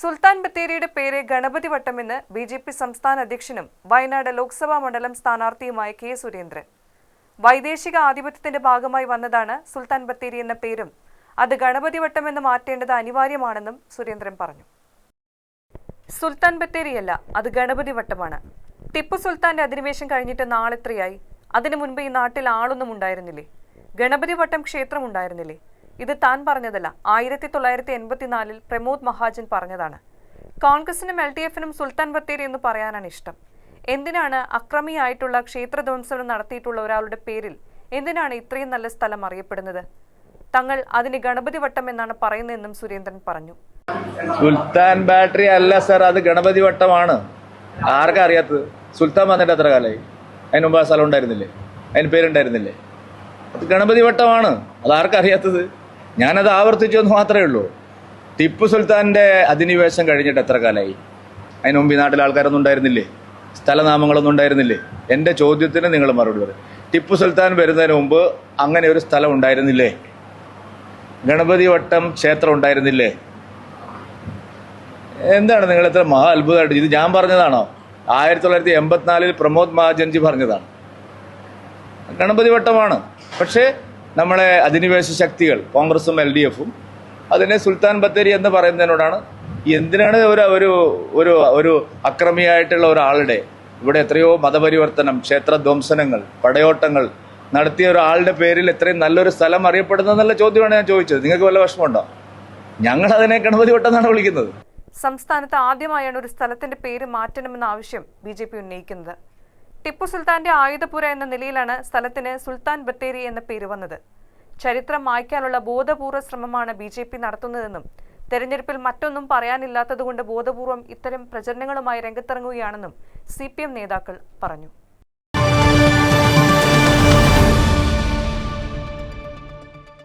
സുൽത്താൻ ബത്തേരിയുടെ പേര് ഗണപതി വട്ടമെന്ന് ബി ജെ പി സംസ്ഥാന അധ്യക്ഷനും വയനാട് ലോക്സഭാ മണ്ഡലം സ്ഥാനാർത്ഥിയുമായ കെ സുരേന്ദ്രൻ. വൈദേശിക ആധിപത്യത്തിന്റെ ഭാഗമായി വന്നതാണ് സുൽത്താൻ ബത്തേരി എന്ന പേരും. അത് ഗണപതി വട്ടം എന്ന് മാറ്റേണ്ടത് അനിവാര്യമാണെന്നും സുരേന്ദ്രൻ പറഞ്ഞു. സുൽത്താൻ ബത്തേരിയല്ല അത് ഗണപതി വട്ടമാണ്. ടിപ്പു സുൽത്താന്റെ അധിനിവേശം കഴിഞ്ഞിട്ട് നാളെത്രയായി? അതിനു മുൻപ് ഈ നാട്ടിൽ ആളൊന്നും ഉണ്ടായിരുന്നില്ലേ? ഗണപതി വട്ടം ക്ഷേത്രം ഉണ്ടായിരുന്നില്ലേ? ഇത് താൻ പറഞ്ഞതല്ല. ആയിരത്തി തൊള്ളായിരത്തി എൺപത്തിനാലിൽ പ്രമോദ് മഹാജൻ പറഞ്ഞതാണ്. കോൺഗ്രസിനും എൽ ഡി എഫിനും സുൽത്താൻ ബത്തേരി എന്ന് പറയാനാണ് ഇഷ്ടം. എന്തിനാണ് അക്രമിയായിട്ടുള്ള ക്ഷേത്രധ്വംസനം നടത്തിയിട്ടുള്ള ഒരാളുടെ പേരിൽ എന്തിനാണ് ഇത്രയും നല്ല സ്ഥലം അറിയപ്പെടുന്നത്? തങ്ങൾ അതിന് ഗണപതി വട്ടം എന്നാണ് പറയുന്നതെന്നും സുരേന്ദ്രൻ പറഞ്ഞു. സുൽത്താൻ ബാറ്ററി അല്ല സർ അത് ഗണപതി വട്ടമാണ്. ആർക്കാ അറിയാത്തത്? സുൽത്താൻ വന്നിട്ട് എത്ര കാലമായി അതിന് മുമ്പ് ആ സ്ഥലം ഉണ്ടായിരുന്നില്ലേ? അതിന് പേരുണ്ടായിരുന്നില്ലേ? അത് ഗണപതി വട്ടമാണ്. അത് ആർക്കാ അറിയാത്തത്? ഞാനത് ആവർത്തിച്ചു എന്ന് മാത്രമേ ഉള്ളൂ. ടിപ്പു സുൽത്താന്റെ അധിനിവേശം കഴിഞ്ഞിട്ട് എത്ര കാലമായി? അതിന് മുമ്പ് ഈ നാട്ടിലെ ആൾക്കാരൊന്നും ഉണ്ടായിരുന്നില്ലേ? സ്ഥലനാമങ്ങളൊന്നും ഉണ്ടായിരുന്നില്ലേ? എന്റെ ചോദ്യത്തിന് നിങ്ങൾ മറുപടി പറയും. ടിപ്പു സുൽത്താൻ വരുന്നതിന് മുമ്പ് അങ്ങനെ ഒരു സ്ഥലം ഉണ്ടായിരുന്നില്ലേ? ഗണപതി വട്ടം ക്ഷേത്രം ഉണ്ടായിരുന്നില്ലേ? എന്താണ് നിങ്ങൾ എത്ര മഹാ അത്ഭുതമായിട്ട്? ഇത് ഞാൻ പറഞ്ഞതാണോ? ആയിരത്തി തൊള്ളായിരത്തി എൺപത്തിനാലിൽ പ്രമോദ് മഹാജൻജി പറഞ്ഞതാണ്. ഗണപതി വട്ടമാണ്. പക്ഷേ നമ്മളെ അധിനിവേശ ശക്തികൾ കോൺഗ്രസും എൽ ഡി എഫും അതിനെ സുൽത്താൻ ബത്തേരി എന്ന് പറയുന്നതിനോടാണ്. എന്തിനാണ് ഒരു ഒരു ഒരു ഒരു അക്രമിയായിട്ടുള്ള ഒരാളുടെ ഇവിടെ എത്രയോ മതപരിവർത്തനം ക്ഷേത്രധ്വംസനങ്ങൾ പടയോട്ടങ്ങൾ നടത്തിയ ഒരാളുടെ പേരിൽ എത്രയും നല്ലൊരു സ്ഥലം അറിയപ്പെടുന്നതെന്നുള്ള ചോദ്യമാണ് ഞാൻ ചോദിച്ചത്. നിങ്ങൾക്ക് വല്ല വിഷമമുണ്ടോ? ഞങ്ങൾ അതിനെ ഗണപതി വട്ടെന്നാണ് വിളിക്കുന്നത്. സംസ്ഥാനത്ത് ആദ്യമായാണ് ഒരു സ്ഥലത്തിന്റെ പേര് മാറ്റണമെന്ന ആവശ്യം ബി ഉന്നയിക്കുന്നത്. ടിപ്പു സുൽത്താന്റെ ആയുധപുര എന്ന നിലയിലാണ് സ്ഥലത്തിന് സുൽത്താൻ ബത്തേരി എന്ന പേര് വന്നത്. ചരിത്രം മായ്ക്കാനുള്ള ബോധപൂർവ ശ്രമമാണ് ബി ജെ പി നടത്തുന്നതെന്നും തെരഞ്ഞെടുപ്പിൽ മറ്റൊന്നും പറയാനില്ലാത്തതുകൊണ്ട് ബോധപൂർവം ഇത്തരം പ്രചരണങ്ങളുമായി രംഗത്തിറങ്ങുകയാണെന്നും സി നേതാക്കൾ പറഞ്ഞു.